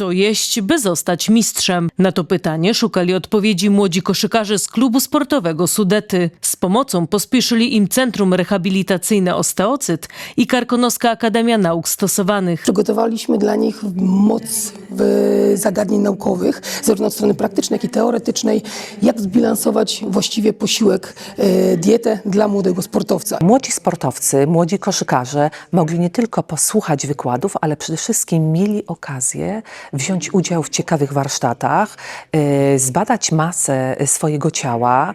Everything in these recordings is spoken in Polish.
Co jeść, by zostać mistrzem? Na to pytanie szukali odpowiedzi młodzi koszykarze z klubu sportowego Sudety. Z pomocą pospieszyli im Centrum Rehabilitacyjne Osteocyt i Karkonoska Akademia Nauk Stosowanych. Przygotowaliśmy dla nich moc w zagadnień naukowych, zarówno od strony praktycznej, jak i teoretycznej, jak zbilansować właściwie posiłek, e, dietę dla młodego sportowca. Młodzi sportowcy, młodzi koszykarze mogli nie tylko posłuchać wykładów, ale przede wszystkim mieli okazję wziąć udział w ciekawych warsztatach, y, zbadać masę swojego ciała,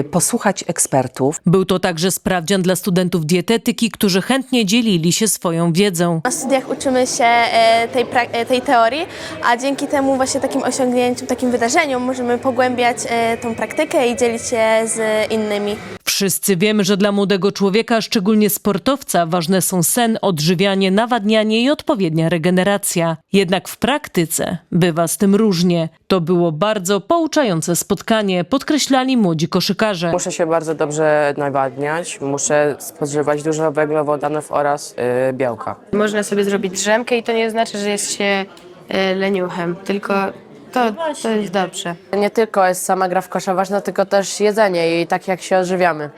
y, posłuchać ekspertów. Był to także sprawdzian dla studentów dietetyki, którzy chętnie dzielili się swoją wiedzą. Na studiach uczymy się e, tej, e, tej teorii, a dzięki temu właśnie takim osiągnięciom, takim wydarzeniom możemy pogłębiać e, tą praktykę i dzielić się z innymi. Wszyscy wiemy, że dla młodego człowieka, szczególnie sportowca, ważne są sen, odżywianie, nawadnianie i odpowiednia regeneracja. Jednak w praktyce bywa z tym różnie. To było bardzo pouczające spotkanie, podkreślali młodzi koszykarze. Muszę się bardzo dobrze nawadniać, muszę spożywać dużo węglowodanów oraz y, białka. Można sobie zrobić drzemkę i to nie znaczy, że jest się e, leniuchem, tylko to, to jest dobrze. Nie tylko jest sama gra w kosza ważna, tylko też jedzenie i tak jak się odżywiamy.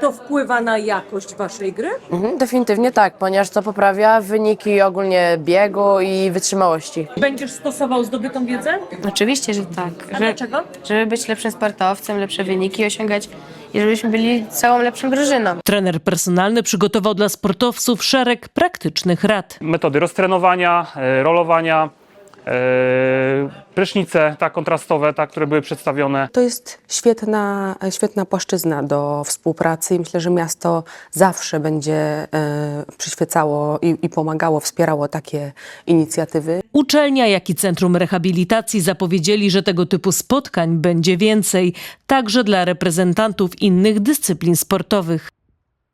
To wpływa na jakość waszej gry? Mhm, definitywnie tak, ponieważ to poprawia wyniki ogólnie biegu i wytrzymałości. Będziesz stosował zdobytą wiedzę? Oczywiście, że tak. A Że, dlaczego? żeby być lepszym sportowcem, lepsze wyniki osiągać i żebyśmy byli całą lepszą drużyną. Trener personalny przygotował dla sportowców szereg praktycznych rad. metody roztrenowania, e, rolowania, prysznice tak, kontrastowe, tak, które były przedstawione. To jest świetna, świetna płaszczyzna do współpracy i myślę, że miasto zawsze będzie e, przyświecało i, i pomagało, wspierało takie inicjatywy. Uczelnia, jak i Centrum Rehabilitacji zapowiedzieli, że tego typu spotkań będzie więcej, także dla reprezentantów innych dyscyplin sportowych.